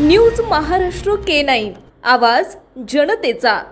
News Maharashtra K nine. आवाज जनतेचा.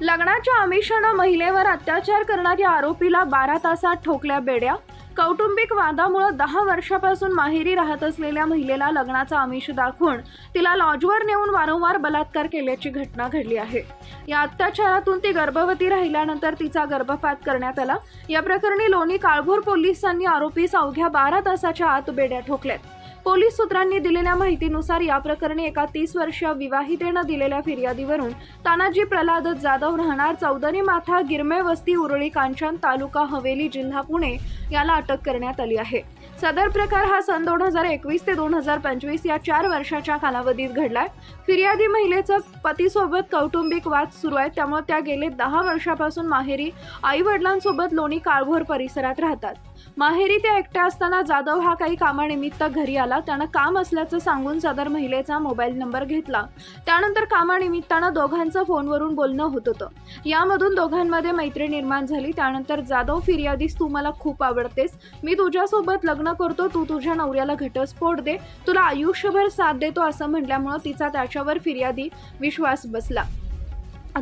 लग्नाच्या आमिषानं महिलेवर अत्याचार करणाऱ्या आरोपीला बारा तासात ठोकल्या बेड्या. कौटुंबिक वादामुळे दहा वर्षापासून माहेरी राहत असलेल्या महिलेला लग्नाचा आमिष दाखवून तिला लॉजवर नेऊन वारंवार बलात्कार केल्याची घटना घडली आहे. या अत्याचारातून ती गर्भवती राहिल्यानंतर तिचा गर्भपात करण्यात आला. या प्रकरणी लोणी काळभोर पोलिसांनी आरोपीस अवघ्या बारा तासाच्या आत बेड्या ठोकल्यात. पोलीस सूत्रांनी दिलेल्या माहितीनुसार या प्रकरणी एका तीस वर्षीय विवाहितेनं दिलेल्या फिर्यादीवरून तानाजी प्रल्हाद जाधव राहणार चौधरी माथा गिरमे वस्ती उरळी कांचन तालुका हवेली जिल्हा पुणे याला अटक करण्यात आली आहे. सदर प्रकार हा सन दोन हजार एकवीस ते दोन हजार पंचवीस या चार वर्षाच्या कालावधीत घडलाय. फिर्यादी महिलेचं पतीसोबत कौटुंबिक वाद सुरू आहे. त्यामुळे त्या गेले दहा वर्षापासून माहेरी आई वडिलांसोबत लोणी काळभोर परिसरात राहतात. माहेरी त्या एकट्या असताना जाधव हा काही कामानिमित्त घरी आला त्यानं काम असल्याचं सांगून सदर महिलेचा मोबाईल नंबर घेतला. त्यानंतर कामानिमित्तानं दोघांचं फोनवरून बोलणं होत होतं. यामधून दोघांमध्ये मैत्री निर्माण झाली. त्यानंतर जाधव फिर्यादीस तू मला खूप आवडतेस. मी तुझ्यासोबत लग्न करतो. तू तुझ्या नवऱ्याला घटस्फोट दे. तुला आयुष्यभर साथ देतो असं म्हटल्यामुळं तिचा त्याच्यावर फिर्यादी विश्वास बसला.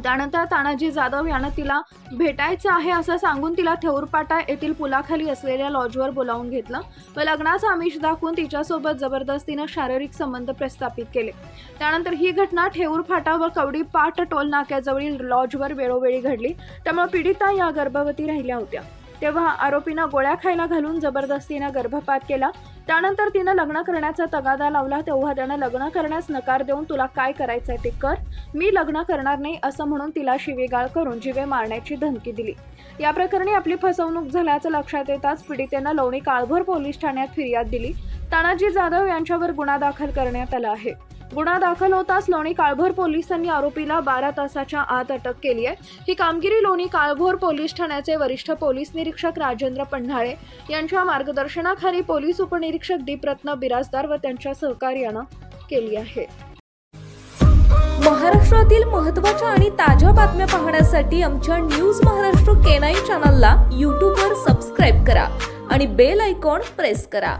त्यानंतर तानाजी जाधव यानं तिला भेटायचं आहे असं सांगून तिला थेऊरपाटा येथील पुलाखाली असलेल्या लॉजवर बोलावून घेतलं व लग्नाचा आमिष दाखवून तिच्यासोबत जबरदस्तीनं शारीरिक संबंध प्रस्थापित केले. त्यानंतर ही घटना ठेऊर फाटा व कवडी पाट टोल नाक्याजवळील लॉजवर वेळोवेळी घडली. त्यामुळे पीडिता या गर्भवती राहिल्या होत्या. तेव्हा आरोपीनं गोळ्या खायला घालून जबरदस्तीनं गर्भपात केला. त्यानंतर तिनं लग्न करण्याचा तगादा लावला. तेव्हा त्यानं लग्न करण्यास नकार देऊन तुला काय करायचंय ते कर. मी लग्न करणार नाही असं म्हणून तिला शिवेगाळ करून जिवे मारण्याची धमकी दिली. या प्रकरणी आपली फसवणूक झाल्याचं लक्षात येताच पीडितेनं लोणी काळभोर पोलीस ठाण्यात फिर्याद दिली. तानाजी जाधव यांच्यावर गुन्हा दाखल करण्यात आला आहे. गुन्हा दाखल होताच लोणी काळभोर पोलिसांनी आरोपीला बारा तासाच्या आत अटक केली आहे. ही कामगिरी लोणी काळभोर पोलीस ठाण्याचे वरिष्ठ पोलीस निरीक्षक राजेंद्र पन्हाळे यांच्या मार्गदर्शनाखाली पोलीस उपनिरीक्षक दीपरत्न बिराजदार व त्यांच्या सहकार्यानं केली आहे. महाराष्ट्रातील महत्त्वाच्या आणि ताज्या बातम्या पाहण्यासाठी आमच्या न्यूज महाराष्ट्र केनाई चॅनलला यूट्यूबवर सबस्क्राईब करा आणि बेल आयकॉन प्रेस करा.